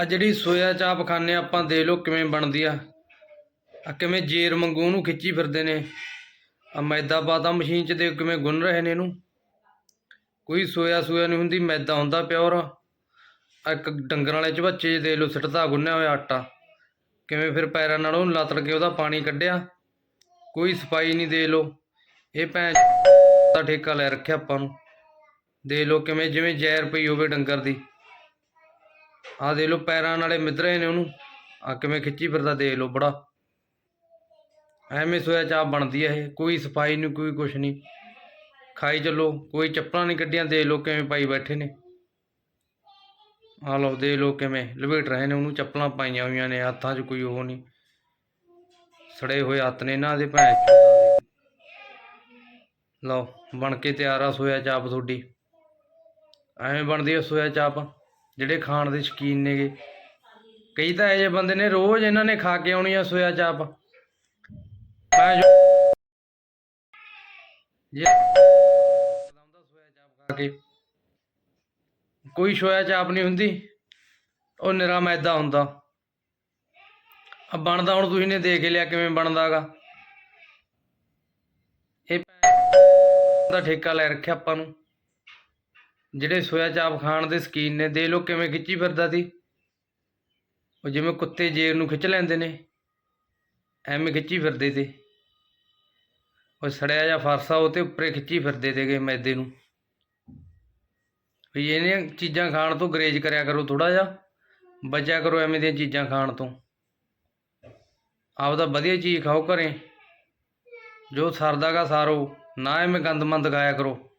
ਆ ਜਿਹੜੀ ਸੋਇਆ ਚਾਪ ਖਾਂਦੇ ਹਾਂ ਆਪਾਂ ਦੇਖ ਲਓ ਕਿਵੇਂ ਬਣਦੀ ਆ। ਆ ਕਿਵੇਂ ਜੇਰ ਮੰਗੂ ਉਹਨੂੰ ਖਿੱਚੀ ਫਿਰਦੇ ਨੇ। ਆ ਮੈਦਾ ਪਾਤਾ ਮਸ਼ੀਨ 'ਚ ਦੇ ਕਿਵੇਂ ਗੁੰਨ ਰਹੇ ਨੇ ਇਹਨੂੰ। ਕੋਈ ਸੋਇਆ ਸੋਇਆ ਨਹੀਂ ਹੁੰਦੀ, ਮੈਦਾ ਹੁੰਦਾ ਪਿਓਰ। ਆ ਇੱਕ ਡੰਗਰ ਵਾਲੇ ਚਵੱਚੇ 'ਚ ਦੇਖ ਲਓ, ਸਿੱਟਦਾ ਗੁੰਨਿਆ ਹੋਇਆ ਆਟਾ। ਕਿਵੇਂ ਫਿਰ ਪੈਰਾਂ ਨਾਲ ਉਹਨੂੰ ਲਤੜ ਕੇ ਉਹਦਾ ਪਾਣੀ ਕੱਢਿਆ। ਕੋਈ ਸਫ਼ਾਈ ਨਹੀਂ ਦੇ ਲਓ। ਇਹ ਭੈਣ ਦਾ ਠੇਕਾ ਲੈ ਰੱਖਿਆ ਆਪਾਂ ਨੂੰ। ਦੇ ਲਓ ਕਿਵੇਂ, ਜਿਵੇਂ ਜ਼ਹਿਰ ਪਈ ਹੋਵੇ ਡੰਗਰ ਦੀ। ਆ ਦੇ ਲਓ, ਪੈਰਾਂ ਨਾਲੇ ਮਿੱਧਰੇ ਨੇ ਉਹਨੂੰ। ਆ ਕਿਵੇਂ ਖਿੱਚੀ ਫਿਰਦਾ ਦੇਖ ਲਓ ਬੜਾ। ਐਵੇਂ ਸੋਇਆ ਚਾਪ ਬਣਦੀ ਆ ਇਹ, ਕੋਈ ਸਫ਼ਾਈ ਨਹੀਂ, ਕੋਈ ਕੁਛ ਨਹੀਂ। ਖਾਈ ਚੱਲੋ, ਕੋਈ ਚੱਪਲਾਂ ਨਹੀਂ ਕੱਢੀਆਂ, ਦੇਖ ਲਓ ਕਿਵੇਂ ਪਾਈ ਬੈਠੇ ਨੇ। ਆ ਲਓ, ਦੇਖ ਲਓ ਕਿਵੇਂ ਲਪੇਟ ਰਹੇ ਨੇ ਉਹਨੂੰ, ਚੱਪਲਾਂ ਪਾਈਆਂ ਹੋਈਆਂ ਨੇ, ਹੱਥਾਂ 'ਚ ਕੋਈ ਉਹ ਨਹੀਂ। ਸੜੇ ਹੋਏ ਹੱਥ ਨੇ ਇਹਨਾਂ ਦੇ ਭੈਣ। ਲਓ, ਬਣ ਕੇ ਤਿਆਰ ਆ ਸੋਇਆ ਚਾਪ ਤੁਹਾਡੀ। ਐਵੇਂ ਬਣਦੀ ਆ ਸੋਇਆ ਚਾਪ। ਜਿਹੜੇ ਖਾਣ ਦੇ ਸ਼ੌਕੀਨ ਨੇਗੇ। ਕਈ ਤਾਂ ਇਹ ਜਿਹੇ ਬੰਦੇ ਨੇ ਰੋਜ਼ ਇਹਨਾਂ ਨੇ ਖਾ ਕੇ ਆਉਣੀ ਆ ਸੋਇਆ ਚਾਪ। ਜੇ ਸੋਇਆ ਚਾਪ ਖਾ ਕੇ ਕੋਈ ਸੋਇਆ ਚਾਪ ਨਹੀਂ ਹੁੰਦੀ, ਉਹ ਨਿਰਾ ਮੈਦਾ ਹੁੰਦਾ। ਆ ਬਣਦਾ ਹੁਣ ਤੁਸੀਂ ਨੇ ਦੇਖ ਲਿਆ ਕਿਵੇਂ ਬਣਦਾਗਾ ਇਹ ਭੈਣ ਦਾ ਠੇਕਾ ਲੈ ਰੱਖਿਆ ਆਪਾਂ ਨੂੰ। ਜਿਹੜੇ ਸੋਇਆ ਚਾਪ ਖਾਣ ਦੇ ਸ਼ਕੀਨ ਨੇ ਦੇ ਲੋ ਕਿਵੇਂ ਖਿੱਚੀ ਫਿਰਦਾ ਸੀ। ਉਹ ਜਿਵੇਂ ਕੁੱਤੇ ਜੇਰ ਨੂੰ ਖਿੱਚ ਲੈਂਦੇ ਨੇ, ਐਵੇਂ ਖਿੱਚੀ ਫਿਰਦੇ ਤੇ ਉਹ ਸੜਿਆ ਜਿਹਾ ਫਰਸਾ ਉਹ ਤੇ ਉੱਪਰੇ ਖਿੱਚੀ ਫਿਰਦੇ ਤੇਗੇ ਮੈਦੇ ਨੂੰ। ਵੀ ਇਹਨੇ ਚੀਜ਼ਾਂ ਖਾਣ ਤੋਂ ਗਰੇਜ ਕਰਿਆ ਕਰੋ ਥੋੜਾ ਜਿਹਾ, ਬਚਿਆ ਕਰੋ ਐਵੇਂ ਦੀਆਂ ਚੀਜ਼ਾਂ ਖਾਣ ਤੋਂ। ਆਪਦਾ ਵਧੀਆ ਚੀਜ਼ ਖਾਓ ਘਰੇ। ਜੋ ਸਰਦਾਗਾ ਸਾਰੋ, ਨਾ ਐਵੇਂ ਗੰਦ ਮੰਦ ਖਾਇਆ ਕਰੋ।